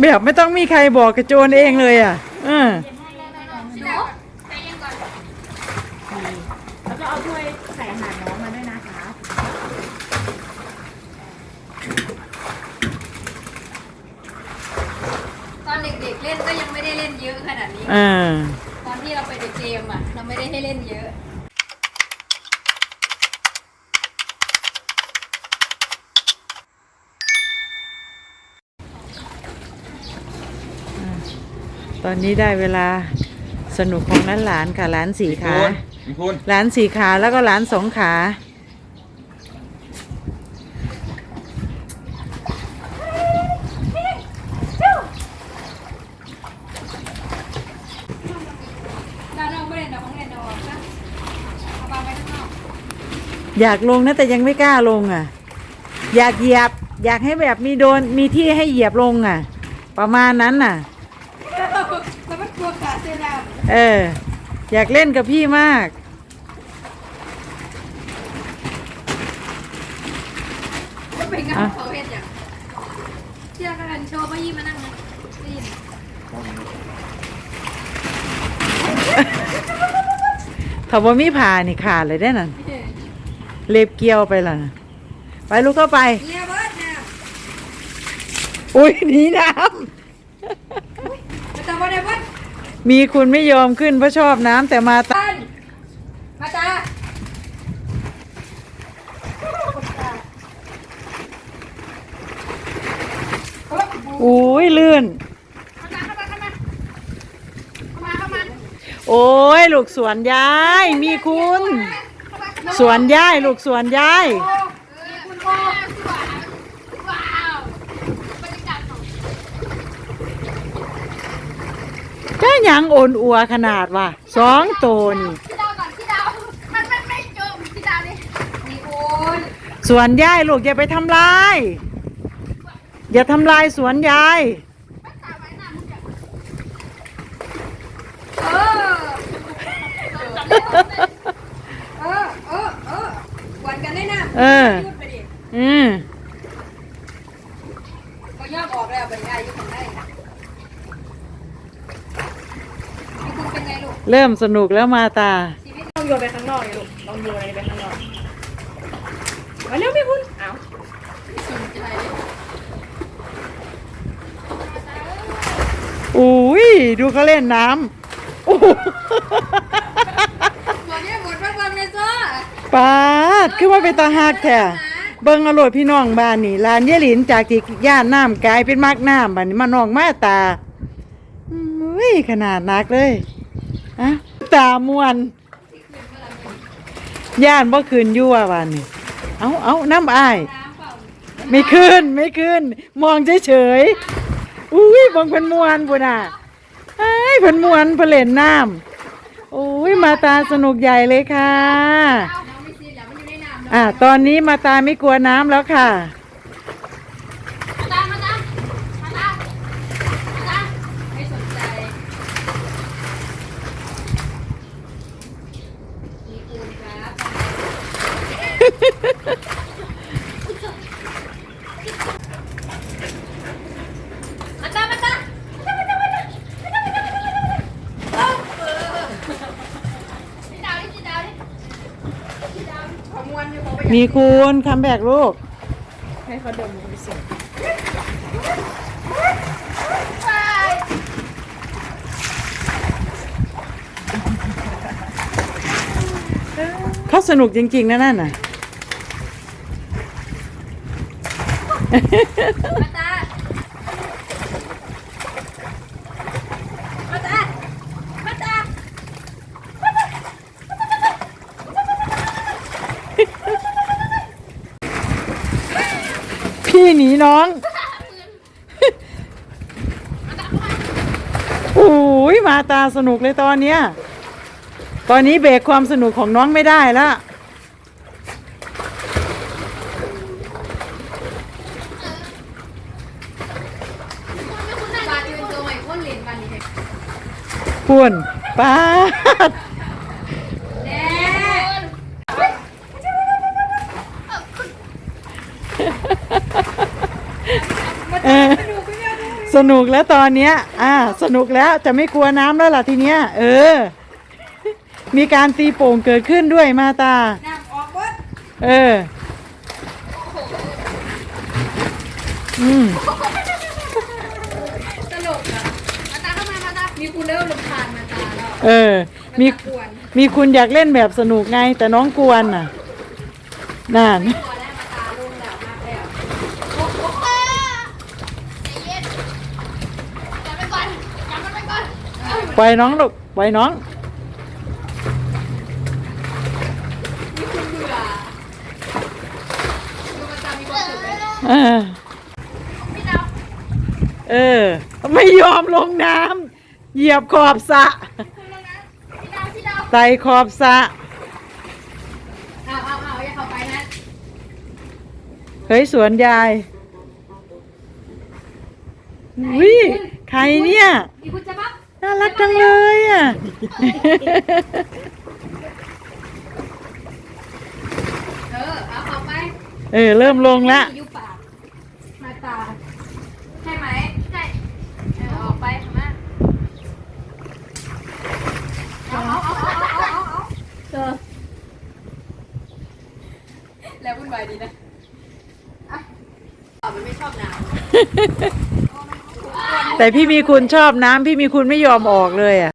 แบบไม่ต้องมีใครบอกกระโจนเองเลยอะเออแล้วก็เอาถ้วยใส่อาหารน้องมาด้วยนะคะ ตอนเด็กๆเล่นก็ยังไม่ได้เล่นเยอะขนาดนี้ อ่า ตอนที่เราไปเด็กเกมอะ เราไม่ได้ให้เล่นเยอะ ตอนนี้ได้เวลาสนุกของหลานๆค่ะหลานสี่ขาคุณคุณหลานสี่ขาแล้วก็หลานสองขาดาวน้องไม่เล่นดาวของเล่นดาวออกนะเอาวางไว้ข้างนอกอยากลงนะแต่ยังไม่กล้าลงอะ อยากเหยียบ อยากให้แบบมีโดนมีที่ให้เหยียบลงอะ ประมาณนั้นน่ะ แล้วมันกลัวขาเสียดาว เออ อยากเล่นกับพี่มากไปงานเขาเห็นอย่างที่เรากำลังโชว์มายิ้มมานั่งนะได้ยินถ้าว่ามีผ่านี่ขาดเลยได้อนั่นเล็บเกี่ยวไปและนะไปลูกเข้าไปเนี่ยเบิร์ดเนี่ยอุ้ยหนีน้มาตาว่าได้เบิร์ดำ มีคุณไม่ยอมขึ้นเพราะชอบน้ำแต่มาตาตันมาตาอุ้ยลื่นเข้ามาเข้ามาเข้ามาเข้ามาเข้ามาโอ้ยลูกสวนยาย มีคุณ สวนยาย ลูกสวนยาย คุณพ่อว้าวบรรยากาศของ จ้าห ยังโอนอัวขนาดว่ะสองตัวนี่ พี่ดาวก่อนพี่ดาวมันมันไม่จมพี่ดาวนี่มีโอนสวนยายลูกอย่าไปทำลาย อย่าทำลายสวนยายตาไว้หน้ามึงจะเออเออเออเออหวนกันได้นะเออพูดไปดิอืมเขายอกออกแล้วบรรยายอยู่ข้างในมีคุณ เป็นไงลูกเริ่มสนุกแล้วมาตาชีวิตต้องโยนไปข้างนอกเลยลูกลองโยนอะไรไปข้างนอกมาเร็วพี่คุณเอาสนใจอุ้ยดูเขาเล่นน้ำโอ้โหหมดเนี่ยหมดวันวันเลยจ้าปาดคือว่าเป็นตาหักแท้เบิ่งอร่อยพี่น้องบ้านนี่ลานยายหลินจากที่ย่านน้ำกลายเป็นมากน้ำบ้านนี้มาน้องมาตาอุ้ยขนาดนักเลย อะตามวนย่านบ่คืนยั่ววันนี้เอาเอาน้ำอายน้ไม่ขึ้นไม่ขึ้น มองเฉยๆอุ้ยบังเพันมวนพุ่นอะไอ้เพันมวนเพนเล่นน้ำโอ้ยมาตาสนุกใหญ่เลยค่ะน้องไม่ซีนแล้วมันอยู่ในน้ำอะตอนนี้มาตาไม่กลัวน้ำแล้วค่ะ มวนอยู่ขอไปมีคุณคัมแบกลูก ให้เขาดมไปสิเขาสนุกจริง ๆ นะนั่นน่ะ มาตามาตา พี่หนีน้อง โอ้ยมาตาสนุกเลยตอนเนี้ย ตอนนี้เบรกความสนุกของน้องไม่ได้แล้วบาดยืนตัวนเหรียญบาดนี้พุ่นป้าด แน่มา เอ ตา อ มาดูพี่เมียว สนุกแล้วตอนเนี้ย อ่า สนุกแล้วจะไม่กลัวน้ำแล้วล่ะทีเนี้ย เออ มีการตีโป่งเกิดขึ้นด้วยมาตา น้ำออกเบิดเออ อืม ตลกอะมาตาเข้ามามาตามีคุณเริ่มรำคาญมาตาแล้วเออ มีกวนมีคุณอยากเล่นแบบสนุกไง แต่น้องกวนน่ะนั่นตัวแล้วมาตาลงแล้วมากแล้วโอ้โหใจเย็นจับไปก่อนจับมันไปก่อนปล่อยน้องลูกปล่อยน้องมีคุณเบื่อดูมาตามีความสุขไหมเออพี่ดาวเออ ไม่ยอมลงน้ำเหยียบขอบสระคุณลงนะพี่ดาวพี่ดาวไต่ขอบสระเอาเอาเอาอย่าเข้าไปนะเฮ้ย สวนยายวิ ใครเนี่ยมีคุณจะปั๊บน่ารักจังเลยอะ เออเอาเข้าไปเออ เริ่มลงละยุบปากมาตาใช่ไหมใช่เออออกไปมาเอาเอาเอาเอาเอาเอาเอาเจอแล้ววุ่นวายดีนะอะอ๋อมันไม่ชอบน้ำ แต่พี่มีคุณชอบน้ำพี่มีคุณไม่ยอมออกเลยอะ